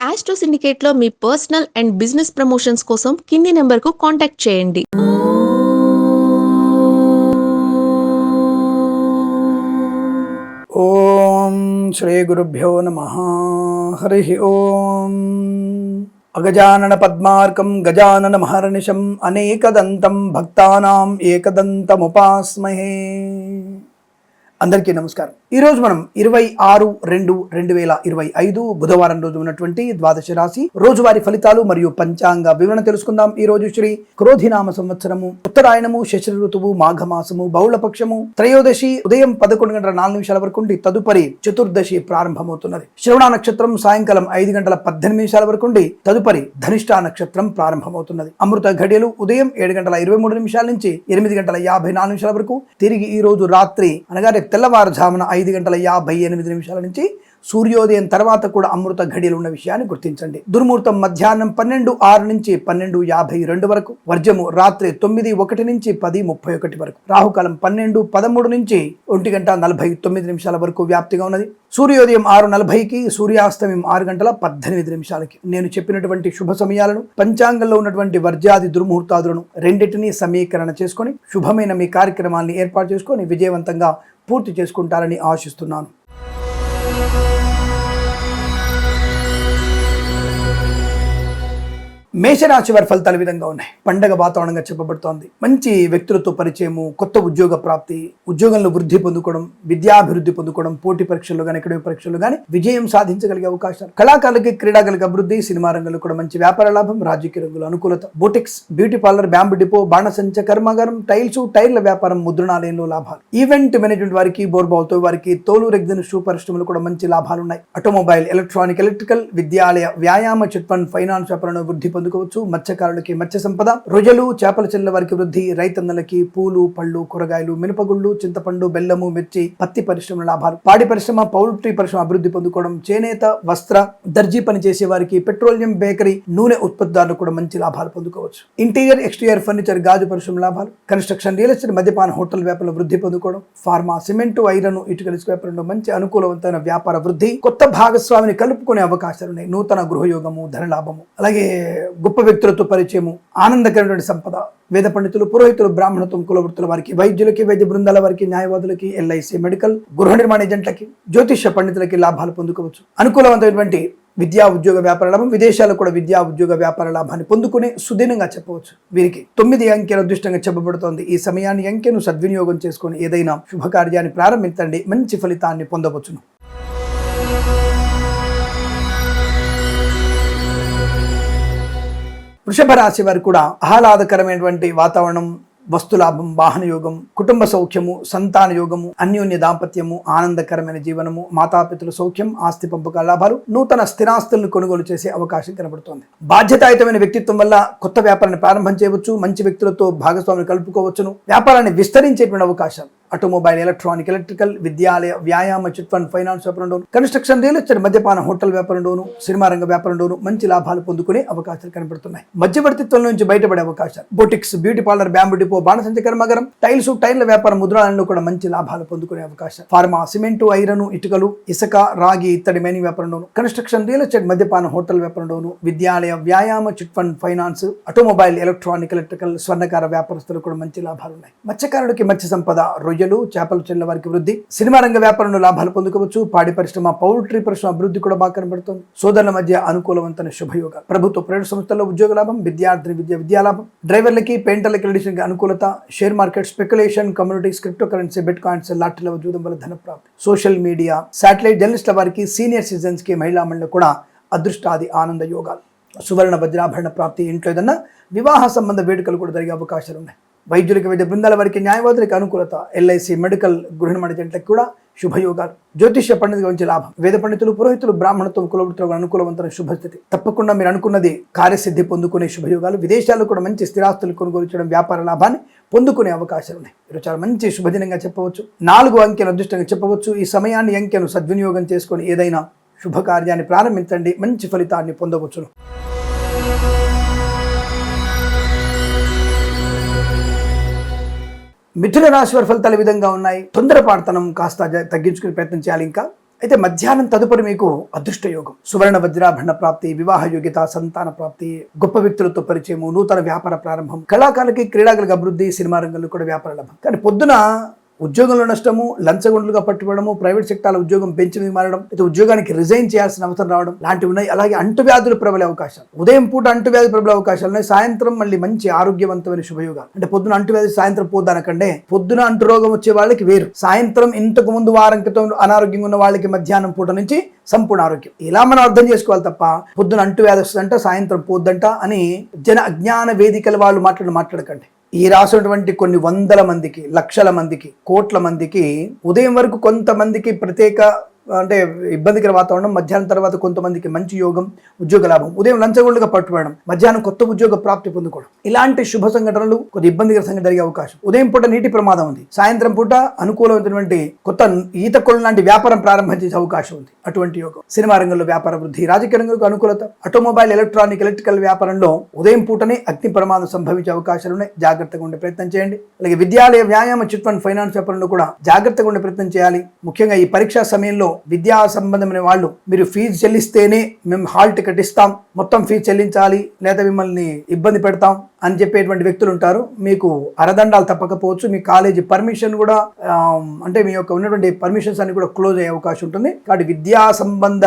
Astro సిండికేట్లో మీ personal and business promotions కోసం కింది నెంబర్కు కాంటాక్ట్ చేయండి. ఓం శ్రీ గురుభ్యో నమ. హరి ఓం. అగజానన పద్మార్కం గజానన మహర్నిశం అనేకదంతం భక్తానాం ఏకదంతముపాస్మహే. అందరికీ నమస్కారం. ఈ రోజు మనం ఇరవై ఆరు రెండు రెండు వేల ఇరవై ఐదు బుధవారం రోజు ఉన్నటువంటి ద్వాదశ రాశి రోజువారి ఫలితాలు మరియు పంచాంగ వివరణ తెలుసుకుందాం. ఈ రోజు శ్రీ క్రోధినామ సంవత్సరము ఉత్తరాయణము శశి ఋతువు మాఘమాసము బహుళపక్షము త్రయోదశి ఉదయం పదకొండు గంటల నాలుగు నిమిషాల వరకు ఉండి తదుపరి చతుర్దశి ప్రారంభమవుతున్నది. శ్రవణ నక్షత్రం సాయంకాలం ఐదు గంటల పద్దెనిమిది నిమిషాల వరకు ఉండి తదుపరి ధనిష్ట నక్షత్రం ప్రారంభమవుతున్నది. అమృత ఘడియలు ఉదయం ఏడు గంటల ఇరవై మూడు నిమిషాల నుంచి ఎనిమిది గంటల యాభై నాలుగు నిమిషాల వరకు. తిరిగి ఈ రోజు రాత్రి అనగా రేపు తెల్లవారుజామున ఐదు గంటల యాభై ఎనిమిది నిమిషాల నుంచి సూర్యోదయం తర్వాత కూడా అమృత ఘడియలు ఉన్న విషయాన్ని గుర్తించండి. దుర్ముహూర్తం మధ్యాహ్నం పన్నెండు ఆరు నుంచి పన్నెండు యాభై రెండు వరకు వర్జము రాత్రి తొమ్మిది ఒకటి నుంచి పది ముప్పై ఒకటి వరకు రాహుకాలం పన్నెండు పదమూడు నుంచి ఒంటి గంట నలభై తొమ్మిది నిమిషాల వరకు వ్యాప్తిగా ఉన్నది. సూర్యోదయం ఆరు నలభైకి సూర్యాస్తమయం ఆరు గంటల పద్దెనిమిది నిమిషాలకి. నేను చెప్పినటువంటి శుభ సమయాలను పంచాంగంలో ఉన్నటువంటి వర్జాది దుర్ముహూర్తాదులను రెండింటినీ సమీకరణ చేసుకొని శుభమైన మీ కార్యక్రమాల్ని ఏర్పాటు చేసుకొని విజయవంతంగా పూర్తి చేసుకుంటారని ఆశిస్తున్నాను. మేషరాశి వారి ఫలితాలు విధంగా ఉన్నాయి. పండగ వాతావరణంగా చెప్పబడుతోంది. మంచి వ్యక్తులతో పరిచయము కొత్త ఉద్యోగ ప్రాప్తి ఉద్యోగంలో వృద్ధి పొందుకోవడం విద్యాభివృద్ధి పొందుకోవడం పోటీ పరీక్షల్లో కానీ అకాడమిక్ పరీక్షల్లో కానీ విజయం సాధించగలిగే అవకాశాలు. కళాకారులకి క్రీడాకారులకి అభివృద్ధి సినిమా రంగంలో కూడా మంచి వ్యాపార లాభం రాజకీయ రంగంలో అనుకూలత boutiques beauty parlour bamboo depot బాణసంచ కర్మాగారం టైల్స్ టైర్ల వ్యాపారం ముద్రణాలయంలో లాభాలు. ఈవెంట్ మేనేజ్మెంట్ వారికి బోర్బాల్తో వారికి తోలు రెగ్దిన షూ పరిశ్రమలు కూడా మంచి లాభాలు ఉన్నాయి. ఆటోమొబైల్ ఎలక్ట్రానిక్ ఎలక్ట్రికల్ విద్యాలయ వ్యాయామ చిట్ ఫండ్ ఫైనాన్స్ వ్యాపారంలో వృద్ధి పొందు అందుకోవచ్చు మత్స్యకారులకి మత్స్య సంపద రొయ్యలు చేపల చెల్లెల వారికి వృద్ధి రైతన్నలకి పూలు పళ్ళు కూరగాయలు మినపగుళ్ళు చింతపండు బెల్లము మిర్చి పత్తి పరిశ్రమ లాభాలు. పాడి పరిశ్రమ పౌల్ట్రీ పరిశ్రమ అభివృద్ధి పొందుకోవడం చేనేత వస్త్ర దర్జీ పని చేసే వారికి పెట్రోలియం బేకరీ నూనె ఉత్పత్తిదారులు కూడా మంచి లాభాలు పొందుకోవచ్చు. ఇంటీరియర్ ఎక్స్టీరియర్ ఫర్నిచర్ గాజు పరిశ్రమ లాభాలు. కన్స్ట్రక్షన్ రియల్ ఎస్టేట్ మద్యపాన హోటల్ వ్యాపారంలో వృద్ధి పొందుకోవడం. ఫార్మా సిమెంట్ ఐరన్ ఇటుకల వ్యాపారంలో మంచి అనుకూలవంతమైన వ్యాపార వృద్ధి. కొత్త భాగస్వామిని కలుపుకునే అవకాశాలు ఉన్నాయి నూతన గృహయోగము ధనలాభము. అలాగే గొప్ప వ్యక్తులతో పరిచయము ఆనందకరమైన సంపద వేద పండితులు పురోహితులు బ్రాహ్మణత్వం కులవృత్తుల వారికి వైద్యులకి వైద్య బృందాల వారికి న్యాయవాదులకి ఎల్ఐసి మెడికల్ గృహ నిర్మాణ ఏజెంట్లకి జ్యోతిష పండితులకి లాభాలు పొందుకోవచ్చు. అనుకూలవంతమైనటువంటి విద్యా ఉద్యోగ వ్యాపార లాభం విదేశాల్లో కూడా విద్యా ఉద్యోగ వ్యాపార లాభాన్ని పొందుకునే సుదీనంగా చెప్పవచ్చు. వీరికి తొమ్మిది అంకెల అదృష్టంగా చెప్పబడుతోంది. ఈ సమయాన్ని అంకెను సద్వినియోగం చేసుకుని ఏదైనా శుభకార్యాన్ని ప్రారంభించండి. మంచి ఫలితాన్ని పొందవచ్చును. వృషభ రాశి వారికి కూడా ఆహ్లాదకరమైనటువంటి వాతావరణం వస్తులాభం వాహన యోగం కుటుంబ సౌఖ్యము సంతాన యోగము అన్యోన్య దాంపత్యము ఆనందకరమైన జీవనము మాతాపితుల సౌఖ్యం ఆస్తి పంపక లాభాలు నూతన స్థిరాస్తులను కొనుగోలు చేసే అవకాశం కనబడుతోంది. బాధ్యతాయుతమైన వ్యక్తిత్వం వల్ల కొత్త వ్యాపారాన్ని ప్రారంభం చేయవచ్చు మంచి వ్యక్తులతో భాగస్వామిని కలుపుకోవచ్చును వ్యాపారాన్ని విస్తరించేటువంటి అవకాశాలు. ఆటోమొబైల్ ఎలక్ట్రానిక్ ఎలక్ట్రికల్ విద్యాలయ వ్యాయామ చిట్ ఫండ్ ఫైనాన్స్ వ్యాపారంలోను కన్స్ట్రక్షన్ రియల్ ఎస్టేట్ మద్యపాన హోటల్ వ్యాపారంలోను సినిమా రంగ వ్యాపారంలోను మంచి లాభాలు పొందుకునే అవకాశాలు కనబడుతున్నాయి. మధ్యవర్తిత్వం నుంచి బయటపడే అవకాశాలు. Boutiques beauty parlour bamboo depot బాణసంచ కర్మగరం టైల్స్ టైర్ల వ్యాపారం ముద్రాలలో కూడా మంచి లాభాలు పొందుకునే అవకాశం ఫార్మా సిమెంట్ ఐరన్ ఇటుకలు ఇసుక రాగి ఇత్తడి మైనింగ్ వ్యాపారంలోను కన్స్ట్రక్షన్ రియల్ ఎస్టేట్ మద్యపాన హోటల్ వ్యాపారంలోను విద్యాలయ వ్యాయామ chit fund finance automobile electronic electrical స్వర్ణకార వ్యాపారస్తులు కూడా మంచి లాభాలు ఉన్నాయి. మత్స్యకారుడికి మత్స్య సంపద రొయ్యలు చేపల చెల్ల వారికి వృద్ధి సినిమా రంగ వ్యాపారంలో లాభాలు పొందుకోవచ్చు పాడి పరిశ్రమ పౌల్ట్రీ పరిశ్రమ అభివృద్ధి కూడా బాగా కనబడుతుంది. సోదరుల మధ్య అనుకూలవంతమైన శుభయోగాలు. ప్రభుత్వ ప్రైవేట్ సంస్థల్లో ఉద్యోగ లాభం విద్యార్థిని విద్య విద్యా లాభం. డ్రైవర్లకి పెయింటర్లకి ఎడిషన్కి అనుకూలత share market speculation communities crypto currency bitcoins లాటరీల జూదం వల్ల ధన ప్రాప్తి సోషల్ మీడియా శాటిలైట్ జర్నలిస్టుల వారికి సీనియర్ సిటిజన్స్కి మహిళా మండలి కూడా అదృష్టాది ఆనంద యోగాలు. సువర్ణ వజ్రాభరణ ప్రాప్తి ఇంట్లో ఏదన్నా వివాహ సంబంధ వేడుకలు కూడా జరిగే అవకాశాలు ఉన్నాయి. వైద్యులకి వైద్య బృందాల వారికి న్యాయవాదులకి అనుకూలత ఎల్ఐసి మెడికల్ గృహ నిర్మాణ కూడా శుభయోగాలు. జ్యోతిష్య పండితుల గురించి లాభం. వేద పండితులు పురోహితులు బ్రాహ్మణత్వం కులవృత్తులకు అనుకూలవంతమైన శుభస్థితి. తప్పకుండా మీరు అనుకున్నది కార్యసిద్ధి పొందుకునే శుభయోగాలు. విదేశాల్లో కూడా మంచి స్థిరాస్తులు కొనుగోలు చేయడం వ్యాపార లాభాన్ని పొందుకునే అవకాశాలు ఉన్నాయి. మీరు చాలా మంచి శుభదినంగా చెప్పవచ్చు. నాలుగు అంకెను అదృష్టంగా చెప్పవచ్చు. ఈ సమయాన్ని అంకెను సద్వినియోగం చేసుకొని ఏదైనా శుభకార్యాన్ని ప్రారంభించండి. మంచి ఫలితాన్ని పొందవచ్చును. మిథున రాశి వారి ఫలితాలు విధంగా ఉన్నాయి? తొందరపాడతనం కాస్త తగ్గించుకునే ప్రయత్నం చేయాలి ఇంకా. అయితే మధ్యాహ్నం తదుపరి మీకు అదృష్ట యోగం. సువర్ణ వజ్రాభరణ ప్రాప్తి వివాహ యోగ్యత సంతాన ప్రాప్తి గొప్ప వ్యక్తులతో పరిచయము నూతన వ్యాపార ప్రారంభం కళాకారులకి క్రీడాకులకు అభివృద్ధి సినిమా రంగంలో కూడా వ్యాపార లాభం. కానీ పొద్దున ఉద్యోగంలో నష్టము లంచగొండలుగా పట్టుబడము ప్రైవేట్ సెక్టార్ల ఉద్యోగం పెంచి మారడం అయితే ఉద్యోగానికి రిజైన్ చేయాల్సిన అవసరం రావడం లాంటివి ఉన్నాయి. అలాగే అంటువ్యాధులు ప్రబలే అవకాశాలు. ఉదయం పూట అంటువ్యాధి ప్రబలే అవకాశాలు ఉన్నాయి. సాయంత్రం మళ్ళీ మంచి ఆరోగ్యవంతమైన శుభయోగాలు. అంటే పొద్దున అంటువ్యాధి సాయంత్రం పోద్దనకంటే పొద్దున అంటు రోగం వచ్చే వాళ్ళకి వేరు. సాయంత్రం ఇంతకు ముందు వారం క్రితం అనారోగ్యంగా ఉన్న వాళ్ళకి మధ్యాహ్నం పూట నుంచి సంపూర్ణ ఆరోగ్యం. ఇలా మనం అర్థం చేసుకోవాలి తప్ప పొద్దున అంటువ్యాధి వస్తుందంట సాయంత్రం పోద్దంట అని జన అజ్ఞాన వేదికల వాళ్ళు మాట్లాడి మాట్లాడకండి. ఈ రాసినటువంటి కొన్ని వందల మందికి లక్షల మందికి కోట్ల మందికి ఉదయం వరకు కొంతమందికి ప్రత్యేక అంటే ఇబ్బందికర వాతావరణం మధ్యాహ్నం తర్వాత కొంతమందికి మంచి యోగం ఉద్యోగ లాభం ఉదయం లంచగొండగా పట్టుబడడం మధ్యాహ్నం కొత్త ఉద్యోగ ప్రాప్తి పొందుకోవడం. ఇలాంటి శుభ సంఘటనలు కొద్ది ఇబ్బందికర సంఘటన జరిగే అవకాశం. ఉదయం పూట నీటి ప్రమాదం ఉంది. సాయంత్రం పూట అనుకూలమైనటువంటి కొత్త ఈత కొలను లాంటి వ్యాపారం ప్రారంభం చేసే అవకాశం ఉంది. అటువంటి యోగం. సినిమా రంగంలో వ్యాపార వృద్ధి రాజకీయ రంగంలో అనుకూలత ఆటోమొబైల్ ఎలక్ట్రానిక్ ఎలక్ట్రికల్ వ్యాపారంలో ఉదయం పూటనే అగ్ని ప్రమాదం సంభవించే అవకాశాలు ఉన్నాయి. జాగ్రత్తగా ఉండే ప్రయత్నం చేయండి. అలాగే విద్యాలయ వ్యాయామ చిట్ ఫండ్ ఫైనాన్స్ వ్యాపారంలో కూడా జాగ్రత్తగా ఉండే ప్రయత్నం చేయాలి. ముఖ్యంగా ఈ పరీక్షా సమయంలో విద్యా సంబంధమైన వాళ్ళు మీరు ఫీజు చెల్లిస్తేనే మేము హాల్ టికెట్ ఇస్తాం. మొత్తం ఫీజు చెల్లించాలి లేదా మిమ్మల్ని ఇబ్బంది పెడతాం అని చెప్పేటువంటి వ్యక్తులు ఉంటారు. మీకు అరదండాలు తప్పకపోవచ్చు మీ కాలేజీ పర్మిషన్ కూడా అంటే మీ యొక్క ఉన్నటువంటి పర్మిషన్స్ అన్ని కూడా క్లోజ్ అయ్యే అవకాశం ఉంటుంది. కాబట్టి విద్యా సంబంధ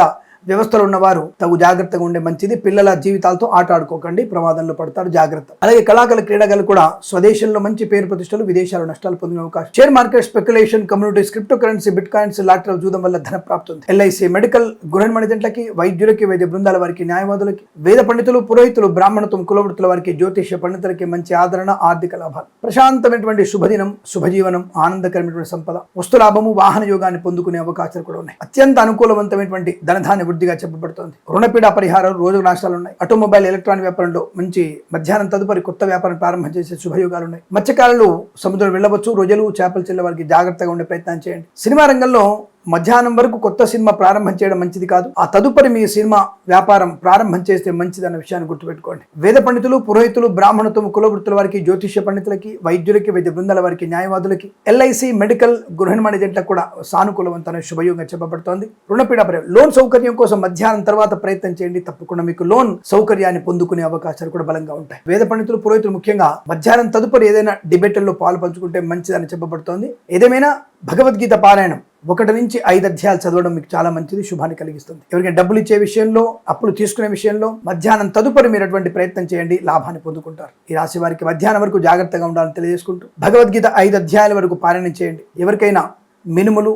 వ్యవస్థలు ఉన్నవారు తగు జాగ్రత్తగా ఉండే మంచిది. పిల్లల జీవితాలతో ఆట ఆడుకోకండి ప్రమాదంలో పడతారు జాగ్రత్త. అలాగే కళాకారుల క్రీడాకారులు కూడా స్వదేశంలో మంచి పేరు ప్రతిష్టలు విదేశాలు నష్టాలు పొందిన అవకాశం. Share market speculation communities crypto currency bitcoins lottery జూదం వల్ల ధన ప్రాప్తి ఉంది ఎల్ఐసి మెడికల్ గృహ మణిజంట్లకి వైద్యులకి వైద్య బృందాల వారికి న్యాయవాదులకి వేద పండితులు పురోహితులు బ్రాహ్మణత్వం కులవృత్తుల వారికి జ్యోతిష్య పండితులకి మంచి ఆదరణ ఆర్థిక లాభాలు. ప్రశాంతమైనటువంటి శుభదినం శుభజీవనం ఆనందకరమైనటువంటి సంపద వస్తు లాభము వాహన యోగాన్ని పొందుకునే అవకాశాలు కూడా ఉన్నాయి. అత్యంత అనుకూలవంతమైనటువంటి ధనధాన్య వృద్ధిగా చెప్పబడుతోంది. రుణపీడ పరిహారం రోజు నష్టాలు ఉన్నాయి ఆటోమొబైల్ ఎలక్ట్రానిక్ వ్యాపారంలో మంచి మధ్యాహ్నం తదుపరి కొత్త వ్యాపారం ప్రారంభం చేసే శుభయోగాలు ఉన్నాయి మత్స్యకారులు సముద్రం వెళ్ళవచ్చు. రోజులు చేపలు చెల్లే వారికి జాగ్రత్తగా ఉండే ప్రయత్నం చేయండి. సినిమా రంగంలో మధ్యాహ్నం వరకు కొత్త సినిమా ప్రారంభం చేయడం మంచిది కాదు. ఆ తదుపరి మీ సినిమా వ్యాపారం ప్రారంభం చేస్తే మంచిది అన్న విషయాన్ని గుర్తుపెట్టుకోండి. వేద పండితులు పురోహితులు బ్రాహ్మణత్వం కులవృత్తుల వారికి జ్యోతిష్య పండితులకి వైద్యులకి వైద్య బృందాల వారికి న్యాయవాదులకి ఎల్ఐసి మెడికల్ గృహ ఏజెంట్లకు కూడా సానుకూలవంతమైన శుభయోగంగా చెప్పబడుతోంది. రుణపీడ లోన్ సౌకర్యం కోసం మధ్యాహ్నం తర్వాత ప్రయత్నం చేయండి. తప్పకుండా మీకు లోన్ సౌకర్యాన్ని పొందుకునే అవకాశాలు కూడా బలంగా ఉంటాయి. వేద పండితులు పురోహితులు ముఖ్యంగా మధ్యాహ్నం తదుపరి ఏదైనా డిబేట్లలో పాలు పంచుకుంటే మంచిదని చెప్పబడుతోంది. ఏదేమైనా భగవద్గీత పారాయణం ఒకటి నుంచి ఐదు అధ్యాయాలు చదవడం మీకు చాలా మంచిది శుభాన్ని కలిగిస్తుంది. ఎవరికైనా డబ్బులు ఇచ్చే విషయంలో అప్పులు తీసుకునే విషయంలో మధ్యాహ్నం తదుపరి మీరు అటువంటి ప్రయత్నం చేయండి లాభాన్ని పొందుకుంటారు. ఈ రాశి వారికి మధ్యాహ్నం వరకు జాగ్రత్తగా ఉండాలని తెలియజేసుకుంటూ భగవద్గీత ఐదు అధ్యాయాల వరకు పారాయణం చేయండి. ఎవరికైనా మినుములు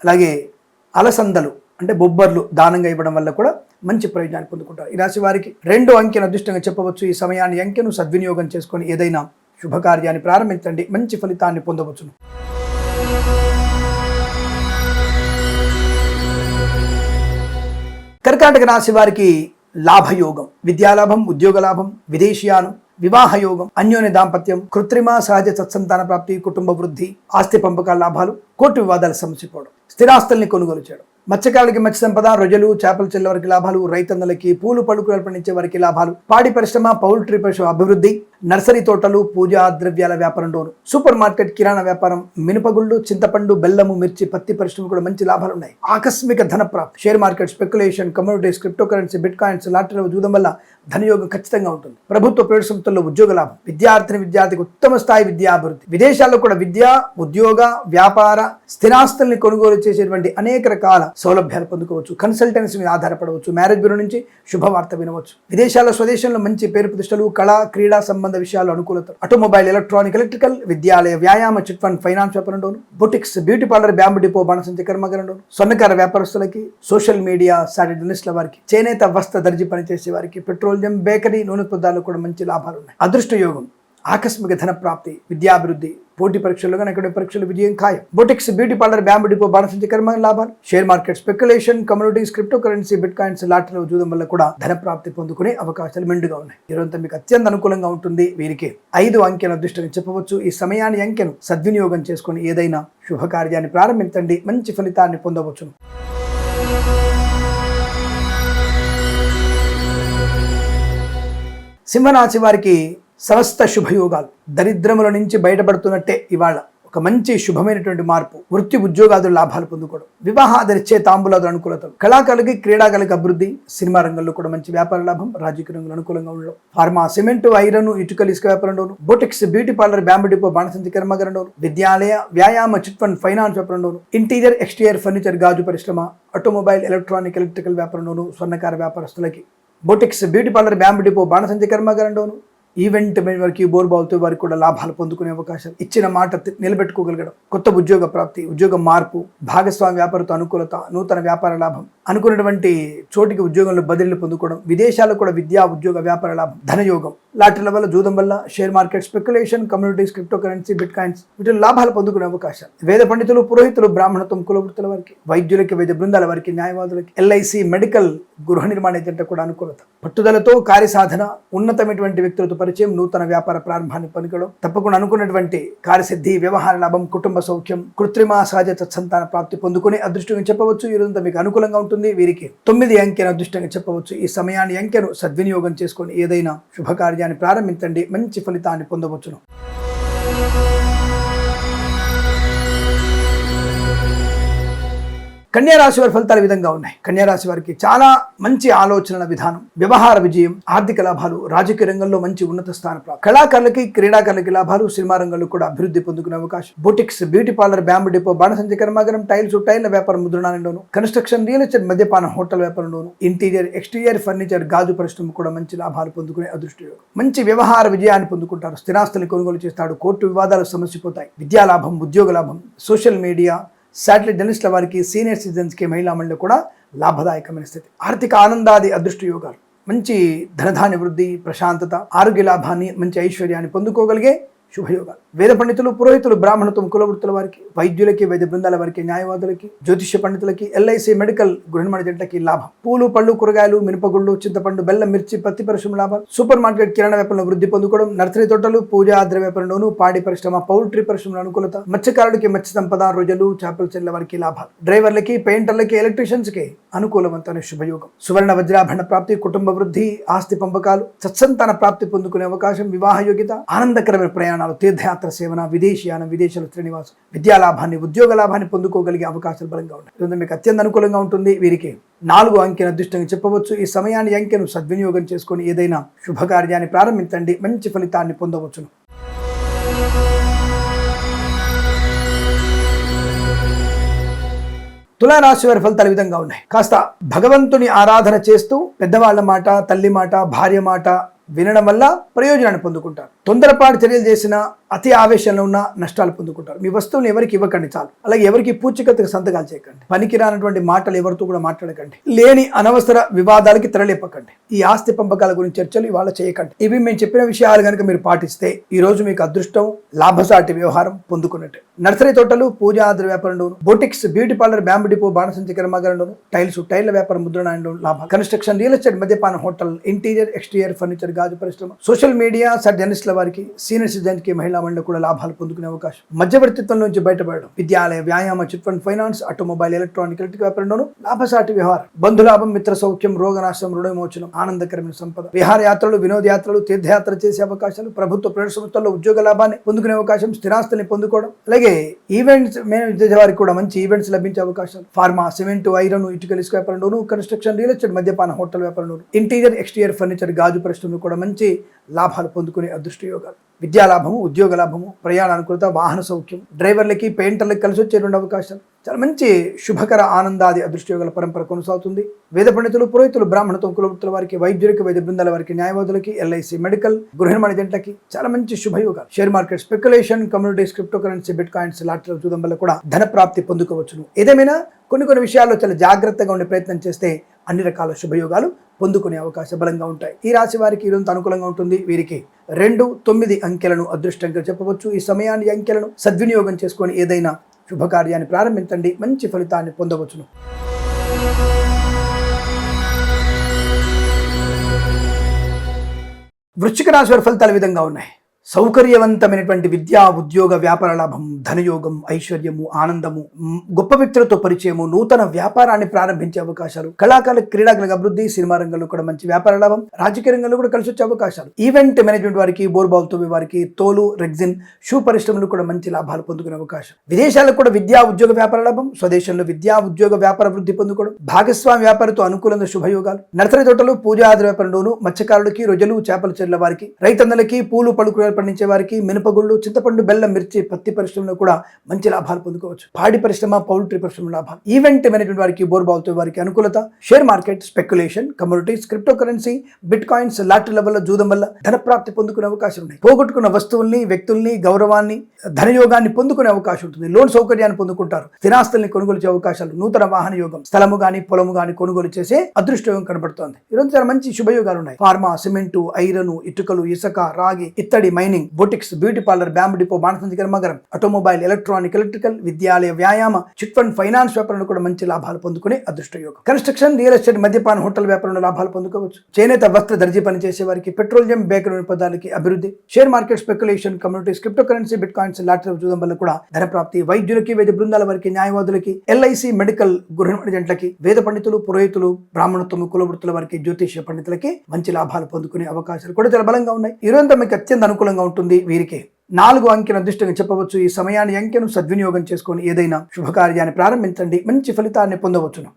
అలాగే అలసందలు అంటే బొబ్బర్లు దానంగా ఇవ్వడం వల్ల కూడా మంచి ప్రయోజనాన్ని పొందుకుంటారు. ఈ రాశి వారికి రెండు అంకెను అదృష్టంగా చెప్పవచ్చు. ఈ సమయాన్ని అంకెను సద్వినియోగం చేసుకొని ఏదైనా శుభకార్యాన్ని ప్రారంభించండి. మంచి ఫలితాన్ని పొందవచ్చును. కర్కాటక రాశి వారికి లాభయోగం విద్యాలాభం ఉద్యోగ లాభం విదేశీయానం వివాహ యోగం అన్యోన్య దాంపత్యం కృత్రిమ సహజ సత్సంతాన ప్రాప్తి కుటుంబ వృద్ధి ఆస్తి పంపకాల లాభాలు కోర్టు వివాదాలు సమసిపోవడం స్థిరాస్తుల్ని కొనుగోలు చేయడం మత్స్యకారులకి మత్స్య సంపద రొయ్యలు చేపల చెల్లె వారికి లాభాలు రైతన్నలకి పూలు పలుకులు పండించే వారికి లాభాలు పాడి పరిశ్రమ పౌల్ట్రీ పరిశ్రమ అభివృద్ధి నర్సరీ తోటలు పూజా ద్రవ్యాల వ్యాపారం వ్యాపారంలోను సూపర్ మార్కెట్ కిరాణా వ్యాపారం మినపగుళ్ళు చింతపండు బెల్లము మిర్చి పత్తి పరిశ్రమ కూడా మంచి లాభాలు ఉన్నాయి. ఆకస్మిక ధనప్రాప్ share market speculation communities crypto currency bitcoins lottery చూడడం వల్ల ధనయోగం ఖచ్చితంగా ఉంటుంది. ప్రభుత్వ ప్రైవేట్ సంస్థల్లో ఉద్యోగ లాభం. విద్యార్థిని విద్యార్థికి ఉత్తమ స్థాయి విద్యాభివృద్ధి విదేశాల్లో కూడా విద్య ఉద్యోగ వ్యాపార స్థిరాస్తుల్ని కొనుగోలు చేసేటువంటి అనేక రకాల సౌలభ్యాలు పొందుకోవచ్చు. కన్సల్టెన్సీ మీద ఆధారపడవచ్చు. మ్యారేజ్ బ్యూరో నుంచి శుభవార్త వినవచ్చు. విదేశాల్లో స్వదేశంలో మంచి పేరు ప్రతిష్టలు కళ క్రీడా సంబంధ విషయాలు అనుకూలత. ఆటోమొబైల్ ఎలక్ట్రానిక్ ఎలక్ట్రికల్ విద్యాలయ వ్యాయామ chit fund finance వ్యాపారంలోను boutiques beauty parlour bamboo depot బాణసంచి కర్మగరంలోను సొన్నకార వ్యాపారస్తులకి సోషల్ మీడియా సాటిలైట్ వారికి చేనేత వస్త్ర దర్జీ పనిచేసే వారికి పెట్రోలియం బేకరీ నూనె పదార్థాలు కూడా మంచి లాభాలు ఉన్నాయి అదృష్ట యోగం ఆకస్మిక ధన ప్రాప్తి విద్యాభివృద్ధి పోటీ పరీక్షల్లో కానీ పరీక్షలు విజయం ఖాయం. Boutiques beauty parlour bamboo depot బాణసంచ కర్మ లాభాలు. Share market speculation communities crypto currency bitcoins లాటరీలో చూడడం వల్ల కూడా ధన ప్రాప్తి పొందుకునే అవకాశాలు మెండుగా ఉన్నాయి. ఈరోజంతా మీకు అత్యంత అనుకూలంగా ఉంటుంది. వీరికి ఐదు అంకెల అదృష్టంగా చెప్పవచ్చు. ఈ సమయాన్ని అంకెను సద్వినియోగం చేసుకుని ఏదైనా శుభకార్యాన్ని ప్రారంభించండి. మంచి ఫలితాన్ని పొందవచ్చును సింహరాశి వారికి సమస్త శుభయోగాలు. దరిద్రముల నుంచి బయటపడుతున్నట్టే ఇవాళ ఒక మంచి శుభమైనటువంటి మార్పు. వృత్తి ఉద్యోగాదుల లాభాలు పొందుకోవడం. వివాహాదరిచ్చే తాంబూలాదుల అనుకూలతలు. కళాకారులకి క్రీడాకారులకి అభివృద్ధి. సినిమా రంగంలో కూడా మంచి వ్యాపార లాభం. రాజకీయ రంగంలో అనుకూలంగా ఉండడం. ఫార్మా సిమెంట్ ఐరన్ ఇటుకలు ఇసుక వ్యాపారంలోను boutiques beauty parlour bamboo depot బాణసంచి కర్మగరంలోను విద్యాలయ వ్యాయామ చిట్ ఫండ్ ఫైనాన్స్ వ్యాపారంలోను ఇంటీరియర్ ఎక్స్టీరియర్ ఫర్నిచర్ గాజు పరిశ్రమ ఆటోమొబైల్ ఎలక్ట్రానిక్ ఎలక్ట్రికల్ వ్యాపారంలోను స్వర్ణకార వ్యాపారస్తులకి boutiques beauty parlour bamboo depot బాణసంచి కర్మగారంలోను ఈవెంట్ వారికి బోర్బావుతో వారికి కూడా లాభాలు పొందుకునే అవకాశం ఇచ్చిన మాట నిలబెట్టుకోగలగడం. కొత్త ఉద్యోగ ప్రాప్తి ఉద్యోగ మార్పు భాగస్వామి వ్యాపారతో అనుకూలత నూతన వ్యాపార లాభం అనుకున్నటువంటి చోటికి ఉద్యోగంలో బదిలీలు పొందుకోవడం విదేశాల్లో కూడా విద్యా ఉద్యోగ వ్యాపార లాభం ధనయోగం. లాటరీల వల్ల జూదం వల్ల share market speculation communities crypto currency bitcoins వీటిలో లాభాలు పొందుకునే అవకాశం వేద పండితులు పురోహితులు బ్రాహ్మణత్వం కులవృత్తుల వారికి వైద్యులకి వైద్య బృందాల వారికి న్యాయవాదులకి ఎల్ఐసి మెడికల్ గృహ నిర్మాణ ఏజెంట్ కూడా అనుకూలత. పట్టుదలతో కార్యసాధన ఉన్నతమైనటువంటి వ్యక్తులతో పరిచయం నూతన వ్యాపార ప్రారంభాన్ని పనికడం తప్పకుండా అనుకున్నటువంటి కార్యసిద్ధి వ్యవహార లాభం కుటుంబ సౌఖ్యం కృత్రిమ సహజ తత్సంతాన ప్రాప్తి పొందుకునే అదృష్టంగా చెప్పవచ్చు. ఈ రోజంతా మీకు అనుకూలంగా ఉంటుంది. వీరికి తొమ్మిది అంకెను అదృష్టంగా చెప్పవచ్చు. ఈ సమయాన్ని అంకెను సద్వినియోగం చేసుకొని ఏదైనా శుభకార్యాన్ని ప్రారంభించండి. మంచి ఫలితాన్ని పొందవచ్చును. కన్యారాశి వారి ఫలితాలు విధంగా ఉన్నాయి. కన్యారాశి వారికి చాలా మంచి ఆలోచనల విధానం వ్యవహార విజయం ఆర్థిక లాభాలు రాజకీయ రంగంలో మంచి ఉన్నత స్థాన ప్రాప్తి కళాకారులకి క్రీడాకారులకి లాభాలు సినిమా రంగంలో కూడా అభివృద్ధి పొందుకునే అవకాశం. Boutiques beauty parlour bamboo depot బాణసంచ కర్మాగారం టైల్స్ టైల్ వ్యాపారం ముద్రణాలలోను కన్స్ట్రక్షన్ రియల్ ఎస్టేట్ మద్యపాన హోటల్ వ్యాపారంలోను ఇంటీరియర్ ఎక్స్టీరియర్ ఫర్నిచర్ గాజు పరిశ్రమ కూడా మంచి లాభాలు పొందుకునే అదృష్టం మంచి వ్యవహార విజయాన్ని పొందుకుంటారు. స్థిరాస్తులు కొనుగోలు చేస్తాడు. కోర్టు వివాదాలు సమస్యపోతాయి. విద్యా లాభం ఉద్యోగ లాభం సోషల్ మీడియా శాటిలైట్ జర్నలిస్టుల వారికి సీనియర్ సిటిజన్స్కి మహిళా మండలి కూడా లాభదాయకమైన స్థితి. ఆర్థిక ఆనందాది అదృష్ట యోగాలు. మంచి ధనధాన్య వృద్ధి ప్రశాంతత ఆరోగ్య లాభాన్ని మంచి ఐశ్వర్యాన్ని పొందుకోగలిగే శుభయోగాలు. వేద పండితులు పురోహితులు బ్రాహ్మణత్వం కులవృత్తుల వారికి వైద్యులకి వైద్య బృందాల వారికి న్యాయవాదులకి జ్యోతిష్య పండితులకి ఎల్ఐసి మెడికల్ గృహనిర్మాణ జంటకి లాభం. పూలు పళ్ళు కూరగాయలు మినపగుళ్ళు చింతపండు బెల్లం మిర్చి పత్తి పరిశ్రమ లాభాలు సూపర్ మార్కెట్ కిరాణా వ్యాపారంలో వృద్ధి పొందుకోవడం నర్సరీ తోటలు పూజా ఆద్ర వ్యాపారంలోను పాడి పరిశ్రమ పౌల్ట్రీ పరిశ్రమల అనుకూలత మత్స్యకారుడికి మత్స్య సంపద రోజులు చేపల చెల్ల వారికి లాభాలు డ్రైవర్లకి పెయింటర్లకి ఎలక్ట్రీషియన్స్కి అనుకూలవంతమైన శుభయోగం. సువర్ణ వజ్రాభరణ ప్రాప్తి కుటుంబ వృద్ధి ఆస్తి పంపకాలు సత్సంతాన ప్రాప్తి పొందుకునే అవకాశం వివాహ యోగ్యత ఆనందకరమైన ప్రయాణాలు తీర్థయాత్ర సేవన విదేశీయానం విదేశాల శ్రీనివాసం విద్యా లాభాన్ని ఉద్యోగ లాభాన్ని పొందుకోగలిగే అవకాశాలు బలంగా ఉన్నాయి. ఇది మీకు అత్యంత అనుకూలంగా ఉంటుంది. వీరికి నాలుగు అంకెను అదృష్టంగా చెప్పవచ్చు. ఈ సమయాన్ని అంకెను సద్వినియోగం చేసుకొని ఏదైనా శుభకార్యాన్ని ప్రారంభించండి. మంచి ఫలితాన్ని పొందవచ్చును. తులారాశి వారి ఫలితాలు విధంగా ఉన్నాయి. కాస్త భగవంతుని ఆరాధన చేస్తూ పెద్దవాళ్ళ మాట తల్లి మాట భార్య మాట వినడం వల్ల ప్రయోజనాన్ని పొందుకుంటారు. తొందరపాటు చర్యలు చేసిన అతి ఆవేశంలో ఉన్న నష్టాలు పొందుకుంటారు. మీ వస్తువుని ఎవరికి ఇవ్వకండి చాలు. అలాగే ఎవరికి పూచికత్తుకు సంతకాలు చేయకండి. పనికి రానటువంటి మాటలు ఎవరితో కూడా మాట్లాడకండి. లేని అనవసర వివాదాలకి తెరలేపకండి. ఈ ఆస్తి పంపకాల గురించి చర్చలు ఇవాళ చేయకండి. ఇవి మేము చెప్పిన విషయాలు కనుక మీరు పాటిస్తే ఈ రోజు మీకు అదృష్టం లాభసాటి వ్యవహారం పొందుకున్నట్టు. నర్సరీ తోటలు పూజా ఆద్ర వ్యాపారంలోను boutiques beauty parlour bamboo depot బాణసంచి కర్మాగారంలోను టైల్స్ టైల్ వ్యాపారం ముద్రణ లాభాలు. కన్స్ట్రక్షన్ రియల్ ఎస్టేట్ మద్యపాన హోటల్ ఇంటీరియర్ ఎక్స్టీరియర్ ఫర్నిచర్ గాజు పరిశ్రమ. సోషల్ మీడియా సర్ జర్నలిస్టుల వారికి సీనియర్ సిటిజన్కి మహిళా మండలి కూడా లాభాలు పొందుకునే అవకాశం. మధ్యవర్తిత్వం నుంచి బయటపడడం. విద్యాలయ వ్యాయామ chit fund finance automobile electronic electric వ్యాపారంలోను లాభసాటి వ్యవహారం. బంధులాభం మిత్ర సౌఖ్యం రోగనాశనం రుణమోచనం ఆనందకరమైన సంపద. విహార యాత్రలు తీర్థయాత్ర చేసే అవకాశాలు ప్రభుత్వ ప్రైవేట్ సంస్థల్లో ఉద్యోగ లాభాన్ని పొందుకునే అవకాశం స్థిరాస్తుల్ని పొందుకోవడం. అలాగే ఈవెంట్స్ మేనేజ్ వారికి కూడా మంచి ఈవెంట్స్ లభించే అవకాశం ఫార్మా సిమెంట్ ఐరన్ ఇటుకల ఇసుక వ్యాపారంలోను కన్స్ట్రక్షన్ రియల్ ఎస్టేట్ మద్యపాన హోటల్ వ్యాపారంలోను ఇంటీరియర్ ఎక్స్టీరియర్ ఫర్నిచర్ గాజు పరిశ్రమలు కూడా మంచి లాభాలు పొందుకునే అదృష్ట యోగాలు విద్యా లాభము ఉద్యోగ లాభము ప్రయాణ అనుకూలత వాహన సౌఖ్యం డ్రైవర్లకి పెయింటర్లకి కలిసి వచ్చేటువంటి అవకాశం అవకాశాలు. చాలా మంచి శుభకర ఆనందాది అదృష్టయోగాల పరంపర కొనసాగుతుంది. వేద పండితులు పురోహితులు బ్రాహ్మణత్వం కులవృత్తుల వారికి వైద్యులకి వైద్య బృందాల వారికి న్యాయవాదులకి ఎల్ఐసి మెడికల్ గృహ నిర్మాణ చాలా మంచి శుభయోగాలు. Share market speculation communities crypto currency bitcoins lottery చూడడం వల్ల కూడా ధన ప్రాప్తి పొందుకోవచ్చును. ఏదేమైనా కొన్ని కొన్ని విషయాల్లో చాలా జాగ్రత్తగా ఉండే ప్రయత్నం చేస్తే అన్ని రకాల శుభయోగాలు పొందుకునే అవకాశం బలంగా ఉంటాయి. ఈ రాశి వారికి ఈరోజు అనుకూలంగా ఉంటుంది. వీరికి రెండు తొమ్మిది అంకెలను అదృష్టంగా చెప్పవచ్చు. ఈ సమయాన్ని అంకెలను సద్వినియోగం చేసుకొని ఏదైనా శుభకార్యాన్ని ప్రారంభించండి. మంచి ఫలితాన్ని పొందవచ్చును. వృశ్చిక రాశి వారి ఫలితాలు విధంగా ఉన్నాయి. సౌకర్యవంతమైనటువంటి విద్యా ఉద్యోగ వ్యాపార లాభం ధనయోగం ఐశ్వర్యము ఆనందము గొప్ప వ్యక్తులతో పరిచయము నూతన వ్యాపారాన్ని ప్రారంభించే అవకాశాలు కళాకారుల క్రీడాకులకు అభివృద్ధి సినిమా రంగంలో కూడా మంచి వ్యాపార లాభం రాజకీయ రంగంలో కూడా కలిసి వచ్చే అవకాశాలు. ఈవెంట్ మేనేజ్మెంట్ వారికి బోర్బాల్ తోవి వారికి తోలు రెగ్జిన్ షూ పరిశ్రమలు కూడా మంచి లాభాలు పొందుకునే అవకాశం. విదేశాలకు కూడా విద్యా ఉద్యోగ వ్యాపార లాభం స్వదేశంలో విద్యా ఉద్యోగ వ్యాపార వృద్ధి పొందుకోవడం భాగస్వామి వ్యాపారితో అనుకూలంగా శుభయోగాలు నర్సరీ తోటలు పూజాది వ్యాపారంలోను మత్స్యకారులకి రొయ్యలు చేపల చెర్ల వారికి రైతన్నలకి పూలు పడుకునే పండించే వారికి మినపగుళ్ళు చింతపండు బెల్లం మిర్చి పత్తి పరిశ్రమలో కూడా మంచి లాభాలు పొందుకోవచ్చు. పాడి పరిశ్రమ పౌల్ట్రీ పరిశ్రమ లాభాలు ఈవెంట్ మేనేజ్మెంట్ వారికి బోర్బావుతో వారికి అనుకూలత. Share market speculation communities crypto currency bitcoins lottery లెవెల్లో జూదం వల్ల ధనప్రాప్తి పొందుకునే అవకాశం ఉన్నాయి. పోగొట్టుకున్న వస్తువుల్ని వ్యక్తుల్ని గౌరవాన్ని ధనయోగాన్ని పొందుకునే అవకాశం ఉంటుంది. లోన్ సౌకర్యాన్ని పొందుకుంటారు. స్థిరాస్తుల్ని కొనుగోలు చేసే అవకాశాలు నూతన వాహన యోగం స్థలము గాని పొలము గాని కొనుగోలు చేసే అదృష్టయోగం కనబడుతోంది? ఈరోజు చాలా మంచి శుభయోగాలు ఉన్నాయి. ఫార్మా సిమెంటు ఐరను ఇటుకలు ఇసుక రాగి ఇత్తడి mining boutiques beauty parlour bamboo depot బాణసంచి కర్మాగారం ఆటోమొబైల్ ఎలక్ట్రానిక్ ఎలక్ట్రికల్ విద్యాలయ వ్యాయామ చిట్ ఫండ్ ఫైనాన్స్ వ్యాపారంలో కూడా మంచి లాభాలు పొందుకునే అదృష్ట యోగం. కన్స్ట్రక్షన్ రియల్ ఎస్టేట్ మద్యపాన హోటల్ వ్యాపారంలో లాభాలు పొందుకోవచ్చు. చేనేత వస్త్ర దర్జీ పని చేసే వారికి పెట్రోలియం బేకరీ పదాలకి అభివృద్ధి. Share market speculation communities crypto currency bitcoins lottery చూడడం వల్ల కూడా ధర ప్రాప్తి వైద్యులకి వైద్య బృందాల వారికి న్యాయవాదులకి ఎల్ఐసి మెడికల్ గృహ ఏజెంట్లకి వేద పండితులు పురోహితులు బ్రాహ్మణత్వం కులవృత్తుల వారికి జ్యోతిష్య పండితులకి మంచి లాభాలు పొందుకునే అవకాశాలు కూడా చాలా బలంగా ఉన్నాయి. ఈ రోజు మీకు అత్యంత అనుకూలంగా ఉంటుంది వీరికి. నాలుగు అంకెను అదృష్టంగా చెప్పవచ్చు. ఈ సమయాన్ని అంకెను సద్వినియోగం చేసుకొని ఏదైనా శుభకార్యాన్ని ప్రారంభించండి. మంచి ఫలితాన్ని పొందవచ్చును.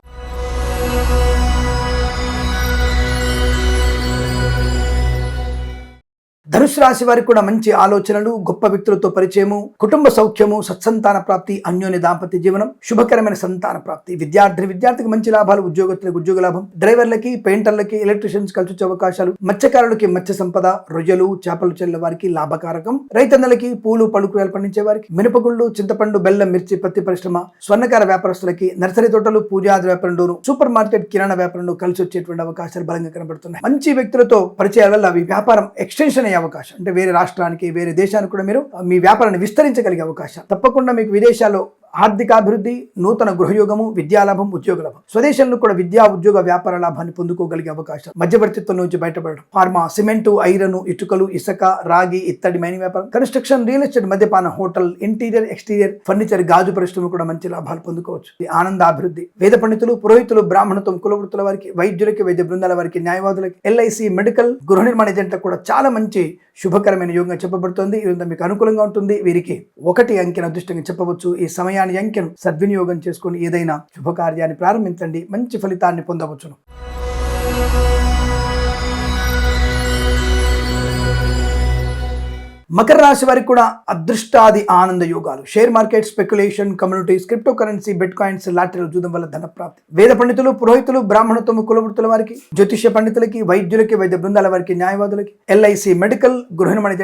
ధనుసు రాశి వారికి కూడా మంచి ఆలోచనలు గొప్ప వ్యక్తులతో పరిచయము కుటుంబ సౌఖ్యము సత్సంతాన ప్రాప్తి అన్యోన్య దాంపత్య జీవనం శుభకరమైన సంతాన ప్రాప్తి. విద్యార్థి విద్యార్థికి మంచి లాభాలు ఉద్యోగస్తులకు ఉద్యోగ లాభం డ్రైవర్లకి పెయింటర్లకి ఎలక్ట్రీషియన్స్ కలిసి వచ్చే అవకాశాలు మత్స్యకారులకి మత్స్య సంపద రొయ్యలు చేపలు చెల్లె వారికి లాభకారకం రైతన్నలకి పూలు పలుకులు పండించే వారికి మినపగుళ్ళు చింతపండు బెల్లం మిర్చి పత్తి పరిశ్రమ స్వర్ణకార వ్యాపారస్తులకి నర్సరీ తోటలు పూజాది వ్యాపారంలోను సూపర్ మార్కెట్ కిరాణా వ్యాపారంలో కలిసి వచ్చేటువంటి అవకాశాలు బలంగా కనబడుతున్నాయి. మంచి వ్యక్తులతో పరిచయాల వల్ల అవి వ్యాపారం ఎక్స్టెన్షన్ అయ్యే అవకాశం. అంటే వేరే రాష్ట్రానికి వేరే దేశానికి కూడా మీరు మీ వ్యాపారాన్ని విస్తరించగలిగే అవకాశం. తప్పకుండా మీకు విదేశాల్లో ఆర్థికాభివృద్ధి నూతన గృహయోగము విద్యాలాభం ఉద్యోగ లాభం స్వదేశంలో కూడా విద్యా ఉద్యోగ వ్యాపార లాభాన్ని పొందుకోగలిగే అవకాశం మధ్యవర్తిత్వం నుంచి బయటపడడం. ఫార్మా సిమెంటు ఐరన్ ఇటుకలు ఇసుక రాగి ఇత్తడి మైనింగ్ వ్యాపారం. కన్స్ట్రక్షన్ రియల్ ఎస్టేట్ మద్యపాన హోటల్ ఇంటీరియర్ ఎక్స్టీరియర్ ఫర్నిచర్ గాజు పరిశ్రమ కూడా మంచి లాభాలు పొందుకోవచ్చు. ఆనంద ఆనందాభివృద్ధి. వేద పండితులు పురోహితులు బ్రాహ్మణత్వం కులవృత్తుల వారికి వైద్యులకి వైద్య బృందాల వారికి న్యాయవాదులకి ఎల్ఐసి మెడికల్ గృహ నిర్మాణ ఏజెంట్లకు కూడా చాలా మంచి శుభకరమైన యోగంగా చెప్పబడుతోంది. ఈ విధంగా మీకు అనుకూలంగా ఉంటుంది. వీరికి ఒకటి అంకెను అదృష్టంగా చెప్పవచ్చు. ఈ సమయాన్ని అంకెను సద్వినియోగం చేసుకుని ఏదైనా శుభకార్యాన్ని ప్రారంభించండి. మంచి ఫలితాన్ని పొందవచ్చును. మకర రాశి వారికి కూడా అదృష్టాది ఆనంద యోగాలు. Share market speculation communities crypto currency bitcoins లాటరీలు చూడడం వల్ల ధన ప్రాప్తి వేద పండితులు పురోహితులు బ్రాహ్మణత్వం కులవృత్తుల వారికి జ్యోతిష్య పండితులకి వైద్యులకి వైద్య బృందాల వారికి న్యాయవాదులకి ఎల్ఐసి మెడికల్ గృహ నిర్మాణ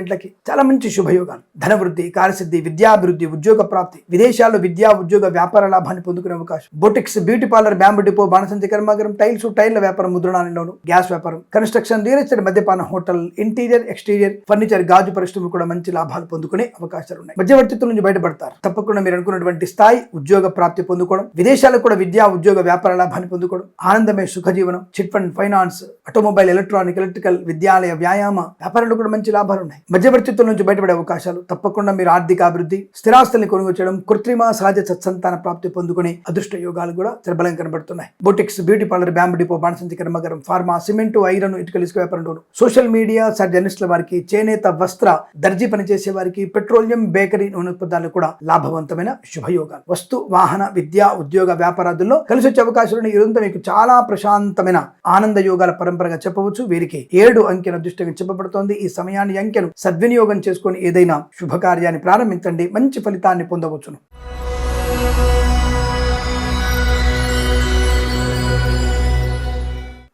చాలా మంచి శుభయోగాలు. ధనవృద్ధి కార్యసిద్ధి విద్యాభివృద్ధి ఉద్యోగ ప్రాప్తి. విదేశాల్లో విద్యా ఉద్యోగ వ్యాపార లాభాన్ని పొందుకునే అవకాశం. Boutiques beauty parlour bamboo depot బాణసంచి కర్మాగారం టైల్స్ టైర్ల వ్యాపారం ముద్రణాలలోను గ్యాస్ వ్యాపారం కన్స్ట్రక్షన్ రియల్ ఎస్టేట్ మద్యపాన హోటల్ ఇంటీరియర్ ఎక్స్టీరియర్ ఫర్నిచర్ గాజు పరిశ్రమ కూడా మంచి లాభాలు పొందుకునే అవకాశాలు ఉన్నాయి మధ్యవర్తిత్వం నుంచి బయటపడతారు. తప్పకుండా మీరు అనుకున్నటువంటి స్థాయి ఉద్యోగ ప్రాప్తి పొందుకోవడం విదేశాలకు కూడా విద్యా ఉద్యోగ వ్యాపార లాభాన్ని పొందుకోవడం ఆనందమే సుఖజీవనం chit fund finance automobile electronic electrical విద్యాలయ వ్యాయామ వ్యాపారంలో కూడా మంచి లాభాలు ఉన్నాయి. మధ్యవర్తిత్వం నుంచి బయటపడే అవకాశాలు తప్పకుండా మీరు ఆర్థిక అభివృద్ధి స్థిరాస్తుల్ని కొనుగోలు చేయడం కృత్రిమ సహజ సత్సంతాన ప్రాప్తి పొందుకునే అదృష్ట యోగాలు కూడా బలం కనబడుతున్నాయి. Boutiques beauty parlour bamboo depot బాణసంచి కర్మగరం ఫార్మా సిమెంటు ఐరన్ ఇటుకలు ఇసుక వ్యాపారంలో సోషల్ మీడియా జర్నలిస్టుల వారికి చేనేత వస్త్ర దర్జీ పనిచేసే వారికి పెట్రోలియం బేకరీ నూనె పదార్థాలు కూడా లాభవంతమైన శుభయోగాలు. వస్తు వాహన విద్యా ఉద్యోగ వ్యాపారాదుల్లో కలిసి వచ్చే అవకాశాలు ఉన్నాయి. మీకు చాలా ప్రశాంతమైన ఆనంద యోగాల పరంపరగా చెప్పవచ్చు. వీరికి ఏడు అంకెను అదృష్టంగా చెప్పబడుతోంది. ఈ సమయాన్ని అంకెను సద్వినియోగం చేసుకొని ఏదైనా శుభకార్యాన్ని ప్రారంభించండి. మంచి ఫలితాన్ని పొందవచ్చును.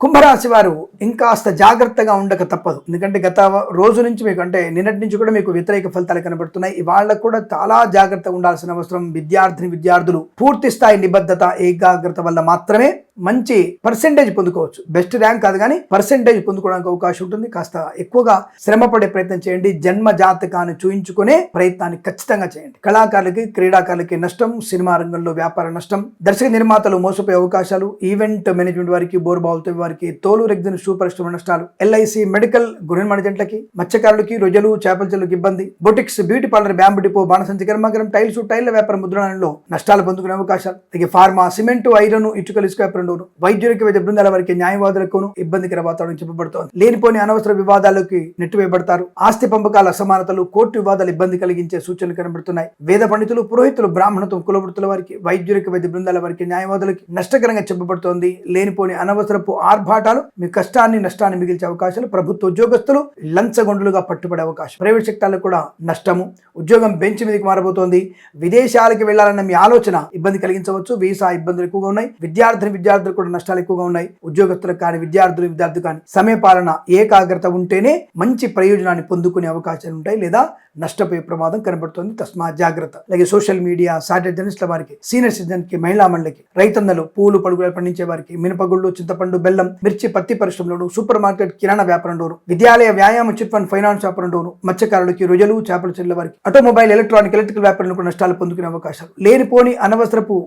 కుంభరాశి వారు ఇంకాస్త జాగ్రత్తగా ఉండక తప్పదు. ఎందుకంటే గత రోజు నుంచి మీకు అంటే నిన్నటి నుంచి కూడా మీకు వ్యతిరేక ఫలితాలు కనబడుతున్నాయి. వాళ్ళకు కూడా చాలా జాగ్రత్తగా ఉండాల్సిన అవసరం విద్యార్థిని విద్యార్థులు పూర్తి స్థాయి నిబద్ధత ఏకాగ్రత వల్ల మాత్రమే. మంచి పర్సెంటేజ్ పొందుకోవచ్చు. బెస్ట్ ర్యాంక్ కాదు కానీ పర్సెంటేజ్ పొందుకోవడానికి అవకాశం ఉంటుంది. కాస్త ఎక్కువగా శ్రమ పడే ప్రయత్నం చేయండి. జన్మ జాతకాన్ని చూయించుకునే ప్రయత్నాన్ని ఖచ్చితంగా చేయండి. కళాకారులకి క్రీడాకారులకి నష్టం సినిమా రంగంలో వ్యాపార నష్టం దర్శక నిర్మాతలు మోసపోయే అవకాశాలు ఈవెంట్ మేనేజ్మెంట్ వారికి బోర్బావులతో వారికి తోలు రెగ్దిన సూపర్ స్టోర్ నష్టాలు ఎల్ఐసి మెడికల్ గృహ మణిజంట్లకి మత్స్యకారులకి రొయ్యలు చేపల చెల్లుకి ఇబ్బంది boutiques beauty parlour bamboo depot బాణసంచి కర్మాగరం టైల్స్ టైల్ వ్యాపార ముద్రణలో నష్టాలు పొందుకునే అవకాశాలు ఫార్మా సిమెంట్ ఐరన్ ఇటుకలు ఇసుక వ్యాపారంలోను వైద్యులకు వైద్య బృందాల వారికి న్యాయవాదులకును ఇబ్బందికర వాతావరణం చెప్పబడుతోంది. లేనిపోని అనవసర వివాదాలకి నెట్టివేయబడతారు. ఆస్తి పంపకాల అసమానతలు కోర్టు వివాదాలు ఇబ్బంది కలిగించే సూచనలు కనబడుతున్నాయి. వేద పండితులు పురోహితులు బ్రాహ్మణత్వం కులవృత్తుల వారికి వైద్యులకు వైద్య బృందాల వారికి న్యాయవాదులకి నష్టకరంగా చెప్పబడుతోంది. లేనిపోని అనవసరపు ఆర్భాటాలు మీ కష్టాన్ని నష్టాన్ని మిగిల్చే అవకాశాలు ప్రభుత్వ ఉద్యోగస్తులు లంచగొండులుగా పట్టుబడే అవకాశం. ప్రైవేట్ సెక్టార్లకు కూడా నష్టము. ఉద్యోగం బెంచ్ మీదకి మారబోతోంది. విదేశాలకు వెళ్ళాలన్న మీ ఆలోచన ఇబ్బంది కలిగించవచ్చు. వీసా ఇబ్బందులు ఎక్కువగా ఉన్నాయి. విద్యార్థిని విద్యార్థులు కూడా నష్టాలు ఎక్కువగా ఉన్నాయి. ఉద్యోగస్తులకు కానీ విద్యార్థులు విద్యార్థులు కానీ సమయపాలన ఏకాగ్రత ఉంటేనే మంచి ప్రయోజనాన్ని పొందుకునే అవకాశాలు ఉంటాయి లేదా నష్టపోయే ప్రమాదం కనబడుతుంది. తస్మా జాగ్రత్త. అలాగే సోషల్ మీడియా సాటిలైట్ జర్నలిస్టుల వారికి సీనియర్ సిటిజన్కి మహిళా మండలికి రైతన్నలు పూలు పడుగులు పండించే వారికి మినపగుళ్ళు చింతపండు బెల్లం మిర్చి పత్తి పరిశ్రమలోను సూపర్ మార్కెట్ కిరాణా వ్యాపారంలోను విద్యాలయ వ్యాయామ చిట్ ఫండ్ ఫైనాన్స్ వ్యాపారంలోను మత్స్యకారులకి రొయ్యలు చేపల చెల్లె వారికి ఆటోమొబైల్ ఎలక్ట్రానిక్ ఎలక్ట్రికల్ వ్యాపారంలో కూడా నష్టాలు పొందుకునే అవకాశాలు లేనిపోని అనవసరపు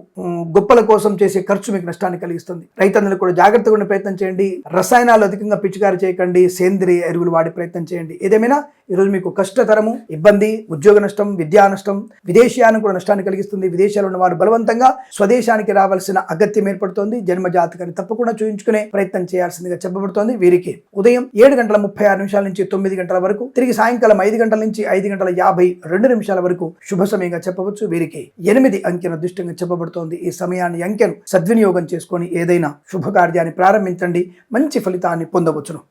గొప్పల కోసం చేసే ఖర్చు మీకు నష్టాన్ని కలిగిస్తుంది. రైతన్నలు కూడా జాగ్రత్తగా ఉండే ప్రయత్నం చేయండి. రసాయనాలు అధికంగా పిచికారి చేయకండి. సేంద్రియ ఎరువులు వాడే ప్రయత్నం చేయండి. ఏదేమైనా ఈరోజు మీకు కష్టతరము ఇబ్బంది ఉద్యోగ నష్టం విద్యా నష్టం విదేశీయానికి కూడా నష్టాన్ని కలిగిస్తుంది. విదేశాల్లో ఉన్న వారు బలవంతంగా స్వదేశానికి రావాల్సిన అగత్యం ఏర్పడుతోంది. జన్మ జాతకాన్ని తప్పకుండా చూయించుకునే ప్రయత్నం చేయాల్సిందిగా చెప్పబడుతోంది. వీరికి ఉదయం ఏడు గంటల ముప్పై ఆరు నిమిషాల నుంచి తొమ్మిది గంటల వరకు తిరిగి సాయంకాలం ఐదు గంటల నుంచి ఐదు గంటల యాభై రెండు నిమిషాల వరకు శుభ సమయంగా చెప్పవచ్చు. వీరికి ఎనిమిది అంకెను దుష్టంగా చెప్పబడుతోంది. ఈ సమయాన్ని అంకెను సద్వినియోగం చేసుకొని ఏదైనా శుభకార్యాన్ని ప్రారంభించండి. మంచి ఫలితాన్ని పొందవచ్చును.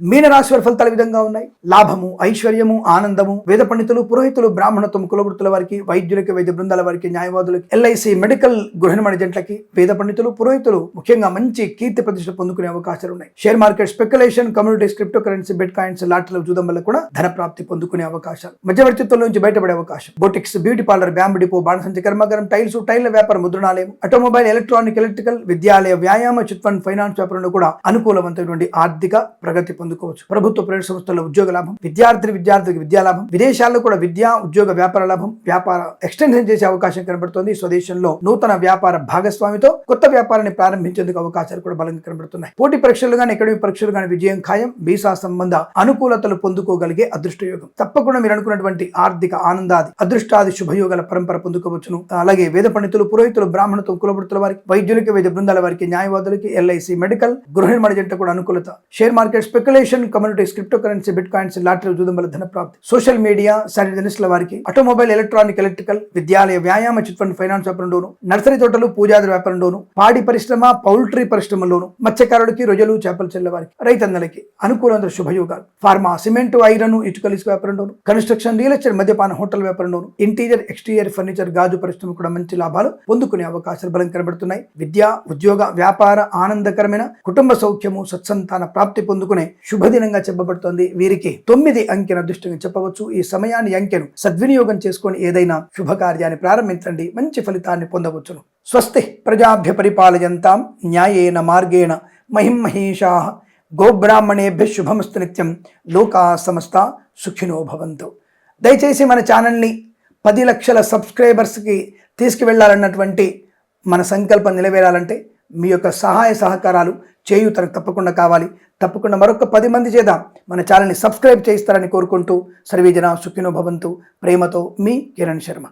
మీనరాశి వారి ఫలితాలు విధంగా ఉన్నాయి? లాభము ఐశ్వర్యము ఆనందము వేద పండితులు పురోహితులు బ్రాహ్మణత్వం కులవృత్తుల వారికి వైద్యులకి వైద్య బృందాల వారికి న్యాయవాదులకి ఎల్ఐసి మెడికల్ గృహిణి జంట్లకి వేద పండితులు పురోహితులు ముఖ్యంగా మంచి కీర్తి ప్రతిష్ట పొందుకునే అవకాశాలు ఉన్నాయి. Share market speculation communities crypto currency bitcoins లాటరీల చూడడం వల్ల కూడా ధన ప్రాప్తి పొందుకునే అవకాశాలు. మధ్యవర్తిత్వం నుంచి బయటపడే అవకాశం. Boutiques beauty parlour bamboo depot బాణసంచి కర్మాగారం టైల్స్ టైల్ వ్యాపార ముద్రణాలయం ఆటోమొబైల్ ఎలక్ట్రానిక్ ఎలక్ట్రికల్ విద్యాలయ వ్యాయామ చిట్ ఫండ్ ఫైనాన్స్ వ్యాపారంలో కూడా అనుకూలవంతమైనటువంటి ఆర్థిక ప్రగతి పొందుకోవచ్చు. ప్రభుత్వ ప్రైవేట్ సంస్థల్లో ఉద్యోగ లాభం విద్యార్థి విద్యార్థికి విద్యా లాభం విదేశాల్లో కూడా విద్య ఉద్యోగ వ్యాపార లాభం వ్యాపార ఎక్స్టెన్షన్ చేసే అవకాశం కనబడుతోంది. స్వదేశంలో నూతన వ్యాపార భాగస్వామితో కొత్త వ్యాపారాన్ని ప్రారంభించేందుకు అవకాశాలు కూడా బలంగా కనబడుతున్నాయి. పోటీ పరీక్షలు కానీ అకాడమిక్ పరీక్షలు కానీ విజయం ఖాయం. వీసా సంబంధ అనుకూలతలు పొందుకోగలిగే అదృష్టయోగం. తప్పకుండా మీరు అనుకున్నటువంటి ఆర్థిక ఆనందాది అదృష్టాది శుభయోగాల పరంపర పొందుకోవచ్చును. అలాగే వేద పండితులు పురోహితులు బ్రాహ్మణత్వం కులబడుతుల వారికి వైద్యులకి వైద్య బృందాల వారికి న్యాయవాదులకి ఎల్ఐసి మెడికల్ గృహ నిర్మాణ జంట కూడా అనుకూలత. Share market speculation communities crypto currency bitcoins lottery జూదం వల్ల ధన ప్రాప్తి సోషల్ మీడియా సాటిలైట్ వారికి ఆటోమొబైల్ ఎలక్ట్రానిక్ ఎలక్ట్రికల్ విద్యాలయ వ్యాయామ చిట్ ఫండ్ ఫైనాన్స్ వ్యాపారంలోను నర్సరీ తోటలు పూజాది వ్యాపారంలోను పాడి పరిశ్రమ పౌల్ట్రీ పరిశ్రమలోను మత్స్యకారులకి రొయ్యలు చేపలు చెల్ల వారికి రైతన్నలకి అనుకూలమైన శుభయోగాలు. ఫార్మా సిమెంట్ ఐరన్ ఇటుకలు ఇసుక వ్యాపారంలోను కన్స్ట్రక్షన్ రియల్ ఎస్టేట్ మద్యపాన హోటల్ వ్యాపారంలోను ఇంటీరియర్ ఎక్స్టీరియర్ ఫర్నిచర్ గాజు పరిశ్రమ కూడా మంచి లాభాలు పొందుకునే అవకాశాలు బలం కనబడుతున్నాయి. విద్య ఉద్యోగ వ్యాపార ఆనందకరమైన కుటుంబ సౌఖ్యము సత్సంతాన ప్రాప్తి పొందుకునే శుభదినంగా చెప్పబడుతోంది. వీరికి తొమ్మిది అంకెన దృష్టిగా చెప్పవచ్చు. ఈ సమయాన్ని అంకెను సద్వినియోగం చేసుకొని ఏదైనా శుభకార్యాన్ని ప్రారంభించండి. మంచి ఫలితాన్ని పొందవచ్చును. స్వస్తి ప్రజాభ్య పరిపాలయంతాం న్యాయేన మార్గేణ మహిమహేషా గోబ్రాహ్మణేభ్య శుభమస్తు నిత్యం లోకా సమస్త సుఖినో భవంతు. దయచేసి మన ఛానల్ని పది లక్షల సబ్స్క్రైబర్స్కి తీసుకువెళ్ళాలన్నటువంటి మన సంకల్పం నిలవేరాలంటే మీ యొక్క సహాయ సహకారాలు చేయూతనకు తప్పకుండా కావాలి. తప్పకుండా మరొక పది మంది చేత మన ఛానల్ని సబ్స్క్రైబ్ చేయిస్తారని కోరుకుంటూ సర్వీజన సుఖినో భవంతు. ప్రేమతో మీ కిరణ్ శర్మ.